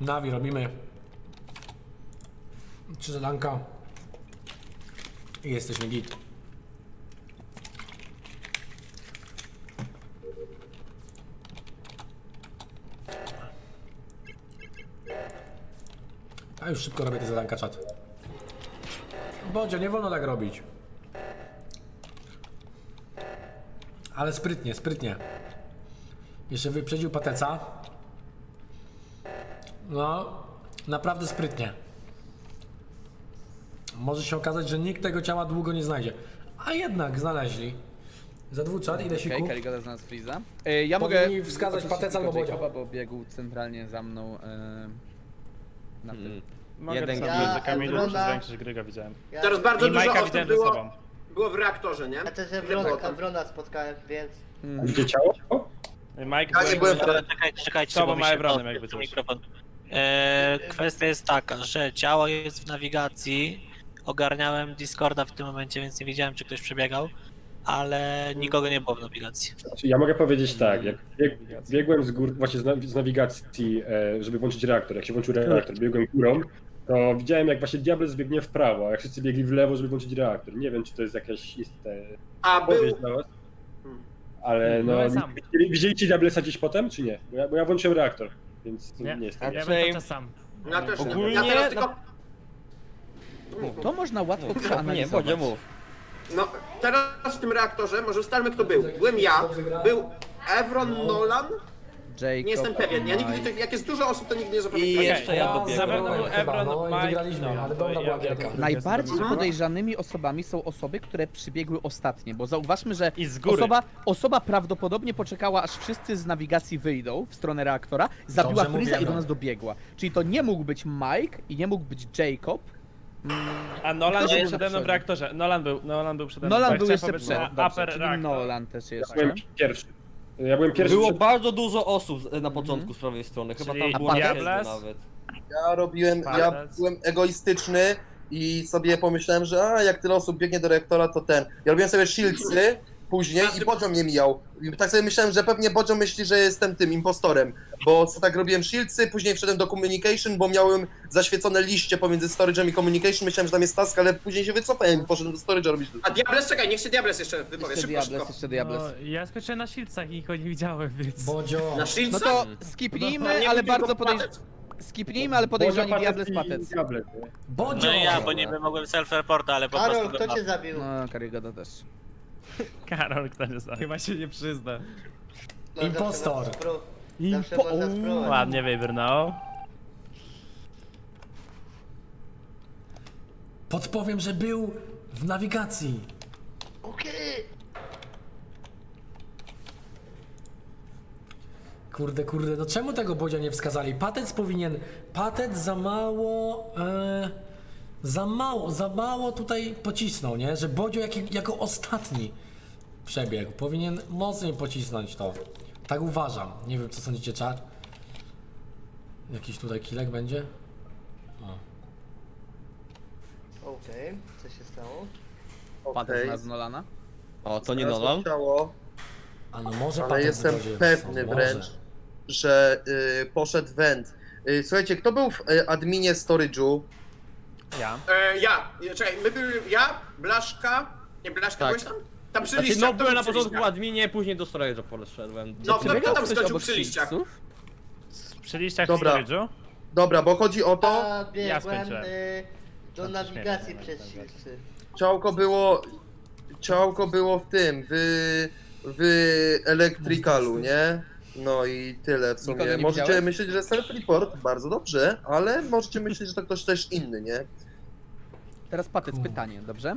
Nawi robimy. Trzy zadanka. I jesteśmy git. A już szybko robię te zadanka, czat. Bodzio, nie wolno tak robić. Ale sprytnie, sprytnie. Jeszcze wyprzedził pateca. No, naprawdę sprytnie. Może się okazać, że nikt tego ciała długo nie znajdzie. A jednak znaleźli. Za dwuczat, ile Okej, siku? okay, Karigoda znalazł Freeza. E, ja mogę... Powinni wskazać oczywiście Pateca albo tylko Bodzia. Jacoba, bo biegł centralnie za mną e, na tym. Mogę Jeden Jeden gil. że Kamilu Ja, przez większość gry go widziałem. Ja, Teraz bardzo I dużo Majka osób widziałem ze było, sobą. było w reaktorze, nie? ja też tam? Evrona spotkałem, więc... Gdzie ciało? O, Mike Ja nie byłem w byłem... Czekajcie, czekajcie, Tobą bo mi ma się Evronem, podpiął jakby coś. mikrofon. E, kwestia jest taka, że ciało jest w nawigacji. Ogarniałem Discorda w tym momencie, więc nie wiedziałem, czy ktoś przebiegał, ale nikogo nie było w nawigacji. Znaczy, ja mogę powiedzieć tak, jak bieg, biegłem z gór, właśnie z, nawi- z nawigacji, e, żeby włączyć reaktor, jak się włączył reaktor, biegłem górą, to widziałem jak właśnie diabeł zbiegnie w prawo, a jak wszyscy biegli w lewo, żeby włączyć reaktor. Nie wiem, czy to jest jakaś istne A był... odpowiedź dla was, ale no, widzieli- widzieliście Diablesa gdzieś potem, czy nie? Bo ja, bo ja włączyłem reaktor, więc to Nie. nie, jest Ja tak. cały czas sam. Ja też nie. Ogólnie Ja teraz tylko... To można łatwo Nie, przeanalizować. Bodzio mów. No, teraz w tym reaktorze, może ustalmy kto był. Byłem ja, był Evron Nolan, Jacob, nie jestem pewien. Ja nigdy, tych- jak jest dużo osób, to nigdy nie zapamiętam. I Okej, jeszcze ja Ja dobiegłem. Zabrano Chyba, Evron, no i Mike, wygraliśmy, no, ale to dobra ja była gierka. Najbardziej podejrzanymi osobami są osoby, które przybiegły ostatnie, bo zauważmy, że I z góry. osoba, osoba prawdopodobnie poczekała, aż wszyscy z nawigacji wyjdą w stronę reaktora, zabiła Dobrze Freeza i do nas dobiegła. Czyli to nie mógł być Mike i nie mógł być Jacob. A Nolan Kto był był przede mną w reaktorze. Nolan był, Nolan był przede mną. Nolan Bo był chciałem jeszcze powiedzieć, przed. że Dobrze, Upper czyli reaktor. Nolan też Ja jeszcze. byłem pierwszy. Ja byłem pierwszy Było przed... bardzo dużo osób na początku z prawej strony, chyba Czyli tam było Diables? siedmiu nawet. Ja robiłem, ja Palec. byłem egoistyczny i sobie pomyślałem, że a, jak tyle osób biegnie do reaktora, to ten. Ja robiłem sobie shieldsy później i Bodzio mnie mijał. I tak sobie myślałem, że pewnie Bodzio myśli, że jestem tym impostorem, bo co tak robiłem shieldsy, później wszedłem do communication, bo miałem zaświecone liście pomiędzy storage'em i communication, myślałem, że tam jest task, ale później się wycofałem i poszedłem do storage'a robić. A Diables, czekaj, niech się Diables jeszcze wypowie. Jeszcze Szybko, Diables, szybko. jeszcze Diables. No, ja skoczyłem na Shieldsach i go nie widziałem, więc... Bodzio. Na No to No, skipnijmy, nie ale bardzo. Patec. Skipnijmy, ale podejrzani Diables Patec. Nie? Bodzio. No i ja, bo niby mogłem self-reporta, ale po Karol, prostu... kto cię zabił? No, Karigoda też. Karol, kto nie zna. Chyba się nie przyzna. No, zawsze Impostor. można spró- Zawsze Impo- można Uuu, spróbować. Ładnie wybrnął. Podpowiem, że był w nawigacji. Okej. Kurde, kurde, no czemu tego Bodzia nie wskazali? Patec powinien. Patec za mało. E, za mało, za mało tutaj pocisnął, nie? Że Bodzio jak, jako ostatni przebiegł. Powinien mocniej pocisnąć to. Tak uważam. Nie wiem, co sądzicie, czar? Jakiś tutaj kilek będzie? Okej, co się stało? Patec Okej. znalazł Nolana. O, to nie Znalazłem Nolan? ciało, A no może ale Patec jestem będzie- pewny może. wręcz, że y, poszedł węd. Y, słuchajcie, kto był w y, adminie storage'u? Ja. E, ja, czekaj, my były ja, Blaszka, nie Blaszka, Tak. byłeś tam? Tam przy Znaczy, liściach, no kto byłem był na przy początku w liściach? adminie, później do storage'a poszedłem. No, kto, kto Przebiegał tam ktoś skoczył obok przy liściach? Shieldsów? Przy liściach Dobra. w storage'u. Dobra, bo chodzi o to, A, biegłem skończyłem. y, do nawigacji przez Shieldsy. ciałko było, ciałko było w tym, w, w elektrykalu, nie? No i tyle w Nikogo sumie. nie Możecie widziałeś? myśleć, że self-report, bardzo dobrze, ale możecie myśleć, że to ktoś też inny, nie? Teraz Patec, pytanie, dobrze?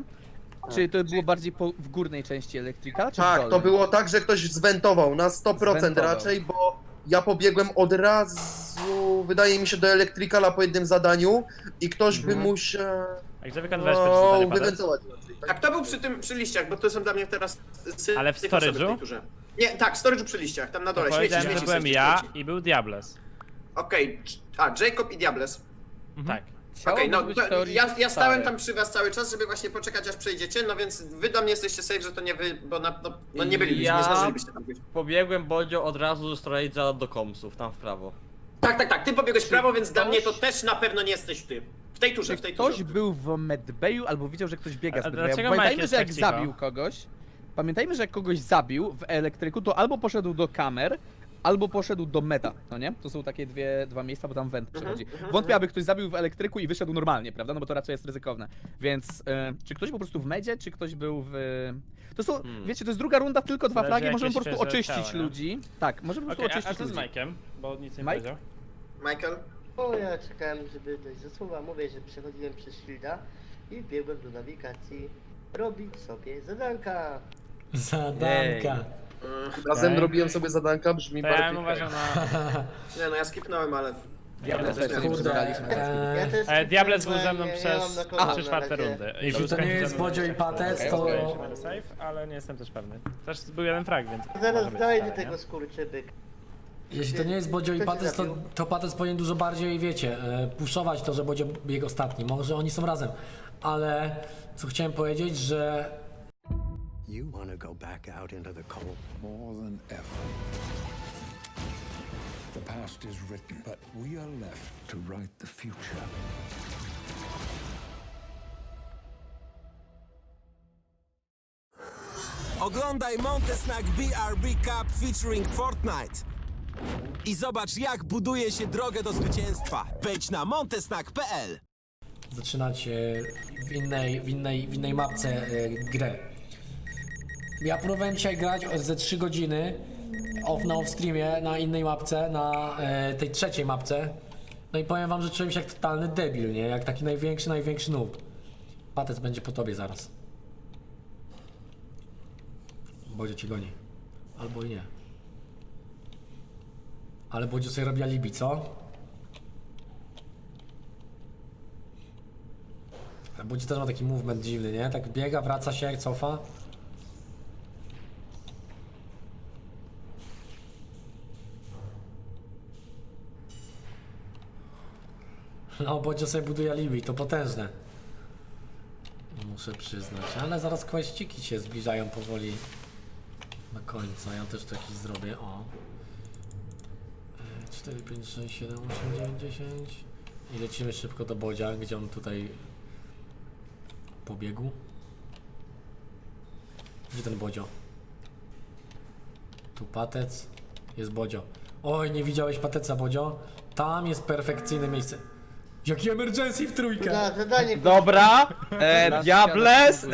Czy to było bardziej po, w górnej części elektryka, czy w Tak, dolnej? to było tak, że ktoś zwentował na 100% Zwentował. raczej, bo ja pobiegłem od razu, wydaje mi się, do elektrykala po jednym zadaniu i ktoś by Mhm. musiał A gdzie wykonywałeś no, Patec? wywentować raczej. A kto był przy tym, przy liściach, bo to są dla mnie teraz... sy- Ale w osoby storage'u? tej turze. Nie, tak, w storage'u przy liściach, tam na dole, śmieci, Powiedziałem, śmieci, że byłem śmieci, ja śmieci. i był Diables. Okej, Dż- a, Jacob i Diables. Tak. Ciało Okej, no być to teorii ja, ja stałem tam przy was cały czas, żeby właśnie poczekać aż przejdziecie, no więc wy do mnie jesteście safe, że to nie wy, bo na, no, no nie bylibyście, Ja- nie zdążylibyście tam być. Pobiegłem Bodzio od razu ze storage'a do komsów, tam w prawo. Tak, tak, tak, ty pobiegłeś w prawo, więc dla mnie to też na pewno nie jesteś ty. W tej turze, Czy w tej ktoś turze. był w medbayu albo widział, że ktoś biega A- z a dlaczego Pamiętajmy, jest że jak tak cicho? zabił kogoś, pamiętajmy, że jak kogoś zabił w elektryku, to albo poszedł do kamer, albo poszedł do meta, no nie? To są takie dwie, dwa miejsca, bo tam went przechodzi. Wątpię, aby ktoś zabił w elektryku i wyszedł normalnie, prawda? No bo to raczej jest ryzykowne. Więc e, czy ktoś był po prostu w medzie, czy ktoś był w... To są, Hmm. wiecie, to jest druga runda, tylko dwa Zależy, flagi, jakie możemy po prostu świeże oczyścić ciało, nie? ludzi. Tak, możemy po Okej, prostu a, a oczyścić co z ludzi. Mike'em? Bo nic nie Mike? powiedział. Michael? O, ja czekałem, żeby dojść do słowa. Mówię, że przechodziłem przez Shielda i biegłem do nawigacji robić sobie zadanka. Zadanka. Razem Okej. robiłem sobie zadanka, brzmi To ja bym bardziej... uważał na... Nie no, ja skipnąłem, ale... Diable też nie Kurde, przegraliśmy. e, Ja też E, Diables był ze mną ja- przez mam na kolana trzy czwarte rundy. I Jeśli był to nie skończony jest na Bodzio i. Patec, Okej, to- się, będę safe, ale nie jestem też pewny. Też był jeden frag, więc... może Zaraz być dojdzie dalej, tego nie? skurczybyk. Jeśli to nie jest Bodzio i Kto cię Patec, to, zabił? to Patec powinien dużo bardziej, wiecie, e, puszować to, że Bodzio biegł ostatni. Może oni są razem, ale co chciałem powiedzieć, że You want to go back out into the cold. more than ever. The past is written, but we are left to write the future. Oglądaj Montesnack BRB Cup featuring Fortnite. I zobacz jak buduje się drogę do zwycięstwa. Wejdź na montesnack.pl zaczynać e, w innej, w innej, w innej mapce e, grę. Ja próbowałem dzisiaj grać ze 3 godziny off na off streamie na innej mapce, na e, tej trzeciej mapce. No i powiem wam, że czułem się jak totalny debil, nie? Jak taki największy, największy noob. Patec będzie po tobie zaraz. Bodzio cię goni. Albo i nie. Ale Bodzio sobie robi alibi, co? Bodzio też ma taki movement dziwny, nie? Tak biega, wraca się, cofa. No, Bodzio sobie buduje alibi, to potężne. Muszę przyznać, ale zaraz kwaściki się zbliżają powoli na końca. Ja też tu jakiś zrobię, o. E, 4, 5, 6, 7, 8, 9, 10. I lecimy szybko do Bodzia, gdzie on tutaj pobiegł. Gdzie ten Bodzio? Tu patec, jest Bodzio. Oj, nie widziałeś pateca, Bodzio? Tam jest perfekcyjne miejsce. Jaki emergency w trójkę! Zadanie Dobra, e, Diables, e,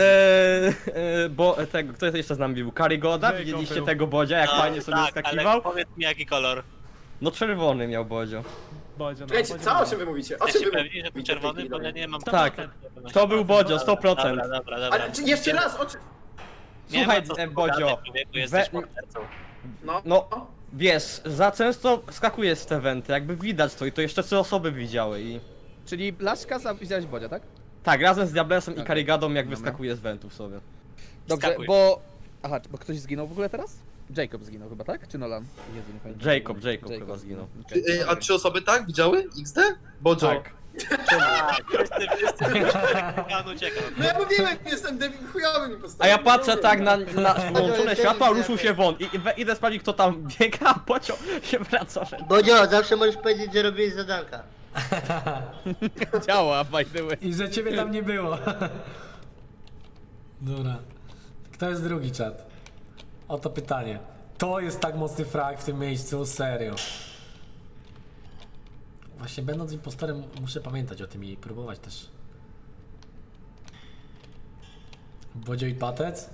e, bo e, tego, kto jeszcze z nami był? Karigoda, Jacob widzieliście był. tego Bodzia, jak A, fajnie sobie tak, skakiwał? ale powiedz mi jaki kolor. No czerwony miał Bodzio. Bodzio, no, Czekajcie, Bodzio co? O czym wy mówicie? O Ja czym się wy pewnie, że był czerwony, bo ja nie mam... Tak, 100% to był Bodzio, 100%. Dobra, dobra, dobra. Ale czy jeszcze raz, o czym? Nie Słuchaj, ma co e, pogadać, Bodzio, człowieku, Jesteś we- mordercą. No, No, wiesz, za często skakuje z te wenty, jakby widać to i to jeszcze trzy osoby widziały i... Czyli Blaszka za- widziałeś Bodzia, tak? Tak, razem z Diablesem i Okej. Karigadą jak Dobra. wyskakuje z wentów sobie. Dobrze, Skakuj. bo... Aha, bo ktoś zginął w ogóle teraz? Jacob zginął chyba, tak? Czy Nolan? Nie pamiętam. Jacob, Jacob chyba zginął. Okej. Y, A trzy osoby tak? Widziały? XD? Bojo. Tak. Tak, wszyscy, wszyscy, uciekał. no ja mówiłem, jestem debil chujowy mi A ja patrzę tak na, na włączone światła, ruszył się won i, i idę sprawdzić kto tam biega, a pociąg się wraca. Bodzio, zawsze możesz powiedzieć, że robiłeś zadanka. Działa, by the way. I że ciebie tam nie było. Dobra. Kto jest drugi czat? Oto pytanie. To jest tak mocny frag w tym miejscu, serio. Właśnie będąc impostorem muszę pamiętać o tym i próbować też. Bodzio i Patec?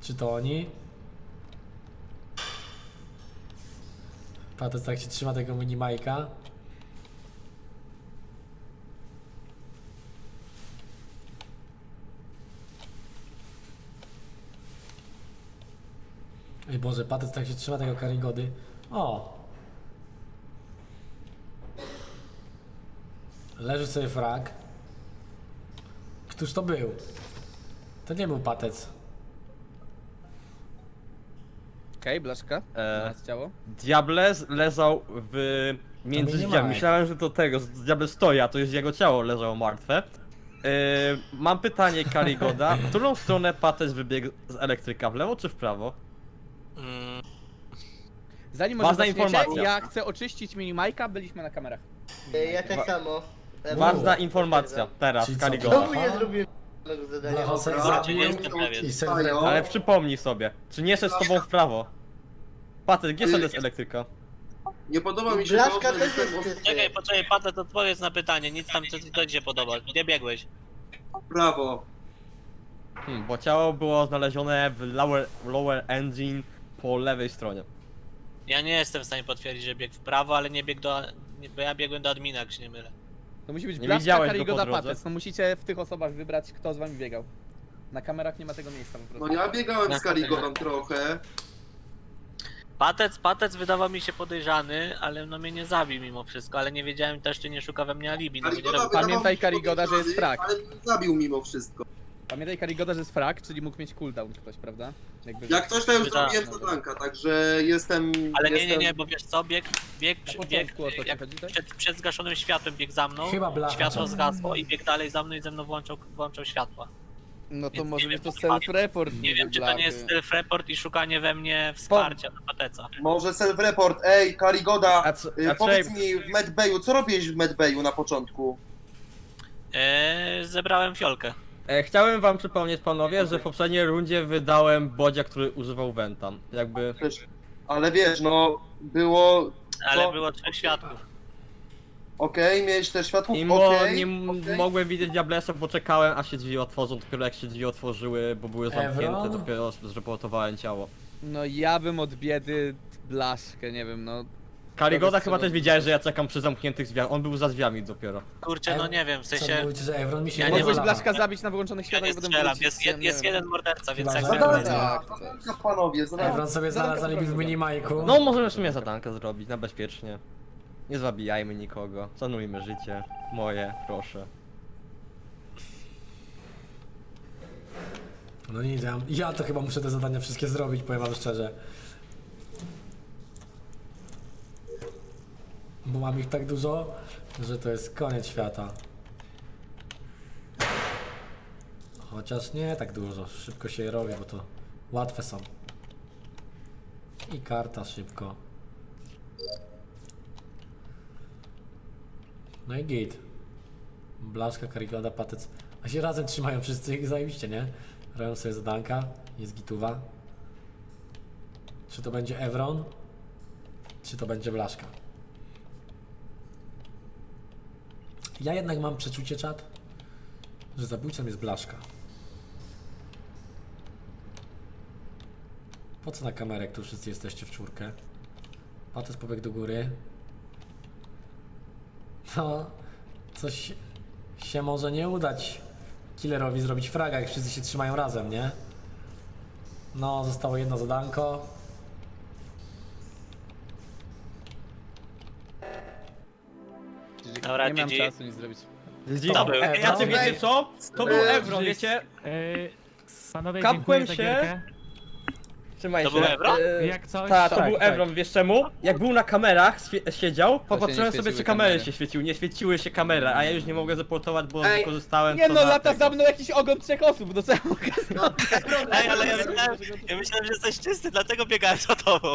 Czy to oni? Patec tak się trzyma tego minimajka. Ej Boże, Patec tak się trzyma tego Karigody. O! Leży sobie frag. Któż to był? To nie był Patec. Okej, Blaszka. E. Znalazł ciało. Diables leżał w... między mnie nie drzwiami. ma. Myślałem, że to tego, że Diables stoi, a to jest jego ciało leżało martwe. E, mam pytanie Karigoda, w którą stronę Pates wybiegł z elektryka, w lewo czy w prawo? Mm, Zanim może Ważna zaczniecie, informacja. ja chcę oczyścić minimajka, byliśmy na kamerach. Ja tak samo. Ważna informacja teraz, Czyli co? Znowu nie zrobiłem żadnego zadania. Blacha Dobra. se nie jestem pewien. i serwer. Ale przypomnij sobie, czy nie szedł z tobą w prawo? Patrz, gdzie sobie jest elektryka? Nie podoba mi się Blaszka to, że też jestem jest czysty. Czekaj, poczekaj, Patet, odpowiedz na pytanie, nic tam co ci to ci się podoba. Gdzie biegłeś? w prawo. Hmm, bo ciało było znalezione w lower, lower engine po lewej stronie. Ja nie jestem w stanie potwierdzić, że biegł w prawo, ale nie biegł do... nie- Bo ja biegłem do admina, jak się nie mylę. To musi być Nie Blaszka, widziałeś go po Karigoda, drodze? Patec. No musicie w tych osobach wybrać, kto z wami biegał. Na kamerach nie ma tego miejsca po prostu. No ja biegałem z Karigodą trochę. Patec, Patec wydawał mi się podejrzany, ale no mnie nie zabił mimo wszystko, ale nie wiedziałem też, czy nie szuka we mnie alibi. No, bo nie Karigoda robił- wydawał Pamiętaj, mi się Karigoda, że jest podejrzany, frak. Ale mnie zabił mimo wszystko. Pamiętaj Karigoda, że jest frag, czyli mógł mieć cooldown ktoś, prawda? Jakby Jak coś to już Tak. zrobiłem zadanka, także jestem... Ale nie, jestem... nie, nie, bo wiesz co, bieg, bieg, Na bieg, początku o to ci jak chodzi, tak? przed, przed zgaszonym światłem biegł za mną, Chyba blacha. światło zgasło i biegł dalej za mną i ze mną włączał, włączał światła. No to Więc może nie być to wiem, self-report. Nie wiem, czy to nie jest self-report i szukanie we mnie wsparcia na Pateca. Może self-report, ej, Karigoda, A co- y, a powiedz mi w Medbayu, co robiłeś w Medbayu na początku? Eee, zebrałem fiolkę. E, chciałem wam przypomnieć panowie, że w poprzedniej rundzie wydałem Bodzia, który używał Venta. Jakby... Ale wiesz, no, było... Ale było trzech światłów. Okej, miałeś też światłów, I mo, okej, nie m- okej. mogłem widzieć Diablesa, bo czekałem aż się drzwi otworzą, dopiero jak się drzwi otworzyły, bo były zamknięte, dopiero zreportowałem ciało. No ja bym od biedy Blaszkę, nie wiem, no. Karigoda chyba też wiedziałeś, że ja czekam przy zamkniętych drzwiach, on był za drzwiami dopiero. Kurczę, no nie wiem, w Co sensie mówicie, że Evron mi się Ja nie nie Mogłeś. Blaszka zabić na wyłączonych ja światłach nie i potem strzelam, wrócić, jest, ja jed, nie jest wiem. jeden morderca, więc Chyba, jak że- zabiorę- Zadanka, zadanka, panowie, zadanka. Evron sobie znalazł alibi w minimajku. No możemy w sumie zadankę zrobić, na bezpiecznie. Nie zabijajmy nikogo, szanujmy życie. Moje, proszę. No nic, ja, ja to chyba muszę te zadania wszystkie zrobić, powiem wam szczerze. Bo mam ich tak dużo, że to jest koniec świata. Chociaż nie tak dużo, szybko się je robi, bo to łatwe są. I karta szybko. No i git. Blaszka, Karigoda, Patec. A się razem trzymają wszyscy zajebiście, nie? Robią sobie zadanka, jest gituwa. Czy to będzie Evron? Czy to będzie Blaszka? Ja jednak mam przeczucie, czat, że zabójcą jest Blaszka. Po co na kamerę, jak tu wszyscy jesteście w czwórkę? Patec pobiegł do góry. No, coś się może nie udać killerowi zrobić fraga, jak wszyscy się trzymają razem, nie? No, zostało jedno zadanko. Dobra, Nie mam GG. czasu nic zrobić. To był. Evron? Ja wiecie co? To był Evron, wiecie? Yy, panowie, Kapłem dziękuję za się. gierkę. Trzymaj To się. był Evron? E, Jak coś, Tak, to tak, był tak. Evron, wiesz czemu? Jak był na kamerach, świe- siedział, popatrzyłem sobie, czy kamery kamery. się świeciły. Nie świeciły się kamery, a ja już nie mogę zaportować, bo Ej, wykorzystałem Nie to no, na lata tego. za mną jakiś ogon trzech osób, no co ja mogę? Ej, ale ja myślałem, ja myślałem, że jesteś czysty, dlatego biegałem za tobą.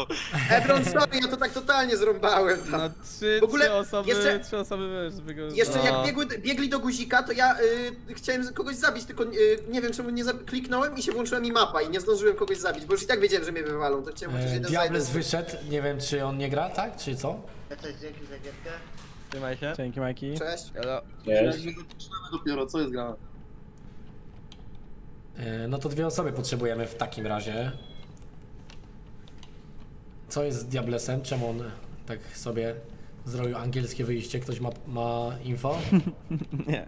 Ebron, sorry, ja to tak totalnie zrąbałem tam. No trzy, W ogóle trzy osoby, jeszcze- trzy osoby, wiesz, żeby go... Jeszcze No. jak biegły, biegli do guzika, to ja y, chciałem kogoś zabić, tylko y, nie wiem czemu nie za- kliknąłem i się włączyła mi mapa i nie zdążyłem kogoś zabić, bo już i tak wiedziałem, że mnie wywalą, to chciałem chociaż E, jeden. Diables wyszedł, nie wiem czy on nie gra, tak? Czy co? Ja coś dzięki za gierkę. Trzymaj się. Dzięki, Majki. Cześć. Elo. Cześć. My zaczynamy dopiero, co jest grane? E, No to dwie osoby potrzebujemy w takim razie. Co jest z Diablesem? Czemu on tak sobie zrobił angielskie wyjście? Ktoś ma, ma info? Nie.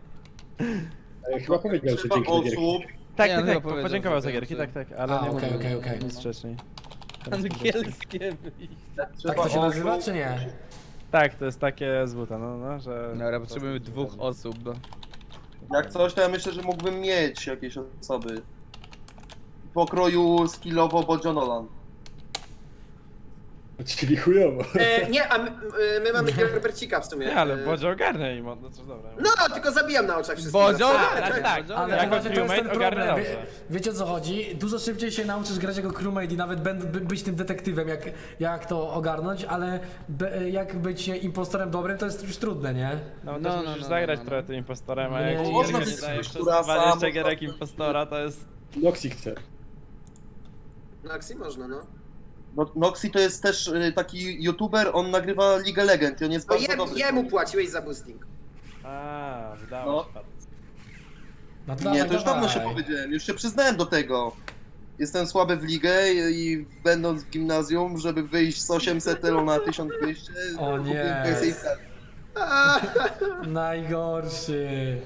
E, Chyba powiedział, że Trzeba dzięki gierki. Tak, Nie, tak, no tak, powiedział, podziękował że za tak, gierki, tak, tak, ale A, nie okej, mówił okej, okej. nic wcześniej. Angielskie wyjście. Tak trzeba to się nazywa, czy nie? Tak, to jest takie z buta, no, no, że... Dobra, potrzebujemy dwóch osób. no. Jak coś, to ja myślę, że mógłbym mieć jakieś osoby. Pokroju skillowo Bojo Nolan. Czyli chujowo. E, nie, a my, e, my mamy Gerbercika w sumie. Nie, ale E, Bodzio ogarnia im, no to dobra. No, tylko zabijam na oczach wszystkich. Bodzio? zawsze. Tak, Tak, tak. Ale Jako właśnie to jest ten crewmate problem. Wie, dobrze. wiecie o co chodzi? Dużo szybciej się nauczysz grać jako crewmate i nawet będ, by, być tym detektywem, jak, jak to ogarnąć, ale be, jak być impostorem dobrym, to jest już trudne, nie? No, No, też no, musisz no, zagrać no, no. trochę tym impostorem, a Nie, jak nie ci można gierek być nie daje przez która 20 sama- gierek impostora, to jest... Noxy chce. Noxy można, no. No, Noxy to jest też y, taki youtuber, on nagrywa League Legend i on jest To bardzo jem, dobry. jemu płaciłeś za boosting. A, wydało No. się. No Nie, dawaj, to już dawno się dawaj. powiedziałem, już się przyznałem do tego. Jestem słaby w ligę i, i będąc w gimnazjum, żeby wyjść z 800 tylu na 1200, O nie. kupiłem PlayStation. Najgorszy.